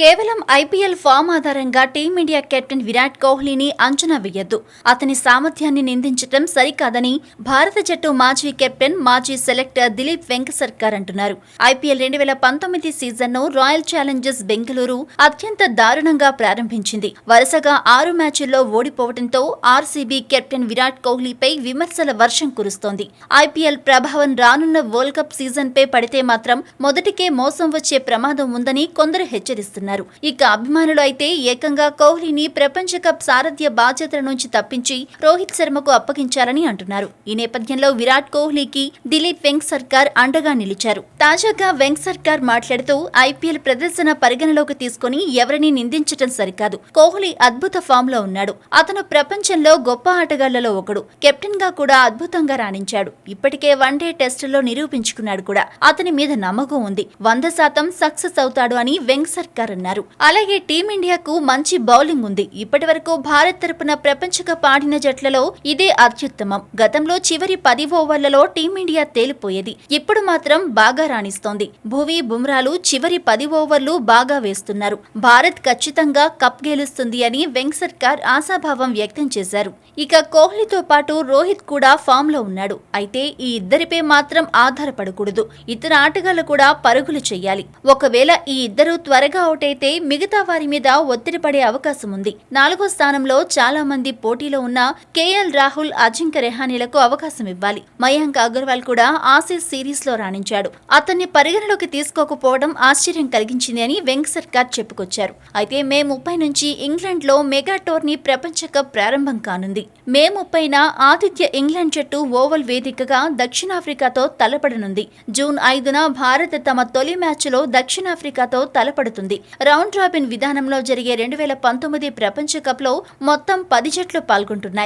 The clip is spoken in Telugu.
కేవలం ఐపీఎల్ ఫామ్ ఆధారంగా టీమిండియా కెప్టెన్ విరాట్ కోహ్లీని అంచనా వేయొద్దు. అతని సామర్థ్యాన్ని నిందించటం సరికాదని భారత జట్టు మాజీ కెప్టెన్ మాజీ సెలెక్టర్ దిలీప్ వెంకసర్కార్ అంటున్నారు. ఐపీఎల్ రెండు వేల పంతొమ్మిది సీజన్ను రాయల్ ఛాలెంజర్స్ బెంగళూరు అత్యంత దారుణంగా ప్రారంభించింది. వరుసగా ఆరు మ్యాచుల్లో ఓడిపోవడంతో ఆర్సీబీ కెప్టెన్ విరాట్ కోహ్లీపై విమర్శల వర్షం కురుస్తోంది. ఐపీఎల్ ప్రభావం రానున్న వరల్డ్ కప్ సీజన్పై పడితే మాత్రం మొదటికే మోసం వచ్చే ప్రమాదం ఉందని కొందరు హెచ్చరిస్తున్నారు. ఇక అభిమానులు అయితే ఏకంగా కోహ్లీని ప్రపంచ కప్ సారథ్య బాధ్యతల నుంచి తప్పించి రోహిత్ శర్మకు అప్పగించాలని అంటున్నారు. ఈ నేపథ్యంలో విరాట్ కోహ్లీకి దిలీప్ వెంక్ సర్కార్ అండగా నిలిచారు. తాజాగా వెంక్ సర్కార్ మాట్లాడుతూ ఐపీఎల్ ప్రదర్శన పరిగణలోకి తీసుకుని ఎవరిని నిందించటం సరికాదు. కోహ్లీ అద్భుత ఫామ్లో ఉన్నాడు. అతను ప్రపంచంలో గొప్ప ఆటగాళ్ళలో ఒకడు. కెప్టెన్గా కూడా అద్భుతంగా రాణించాడు. ఇప్పటికే వన్డే టెస్టులో నిరూపించుకున్నాడు కూడా. అతని మీద నమ్మకం ఉంది. వంద శాతం సక్సెస్ అవుతాడు అని వెంక్ సర్కార్ అన్నారు అలాగే టీమిండియాకు మంచి బౌలింగ్ ఉంది. ఇప్పటి వరకు భారత్ తరపున ప్రపంచ కప్ ఆడిన జట్లలో ఇదే అత్యుత్తమం. గతంలో చివరి పది ఓవర్లలో టీమిండియా తేలిపోయేది. ఇప్పుడు మాత్రం బాగా రాణిస్తోంది. భువి బుమ్రాలు చివరి పది ఓవర్లు బాగా వేస్తున్నారు. భారత్ ఖచ్చితంగా కప్ గెలుస్తుంది అని వెంక్ సర్కార్ ఆశాభావం వ్యక్తం చేశారు. ఇక కోహ్లీతో పాటు రోహిత్ కూడా ఫామ్లో ఉన్నాడు. అయితే ఈ ఇద్దరిపై మాత్రం ఆధారపడకూడదు. ఇతర ఆటగాళ్ళు కూడా పరుగులు చేయాలి. ఒకవేళ ఈ ఇద్దరు త్వరగా అవుట్ అయితే మిగతా వారి మీద ఒత్తిడి పడే అవకాశం ఉంది. నాలుగో స్థానంలో చాలా మంది పోటీలో ఉన్న కేఎల్ రాహుల్ అజింక్య రెహానీలకు అవకాశం ఇవ్వాలి. మయాంక్ అగర్వాల్ కూడా ఆసీస్ సిరీస్లో రాణించాడు. అతన్ని పరిగణలోకి తీసుకోకపోవడం ఆశ్చర్యం కలిగించింది అని వెంక్ సర్కార్ చెప్పుకొచ్చారు. అయితే మే ముప్పై నుంచి ఇంగ్లాండ్లో మెగా టోర్నీ ప్రపంచ కప్ ప్రారంభం కానుంది. మే ముప్పైన ఆతిథ్య ఇంగ్లాండ్ జట్టు ఓవల్ వేదికగా దక్షిణాఫ్రికాతో తలపడనుంది. జూన్ ఐదున భారత్ తమ తొలి మ్యాచ్లో దక్షిణాఫ్రికాతో తలపడుతుంది. రౌండ్ రాబిన్ విధానంలో జరిగే రెండు వేల పంతొమ్మిది ప్రపంచ కప్లో మొత్తం పది జట్లు పాల్గొంటున్నాయి.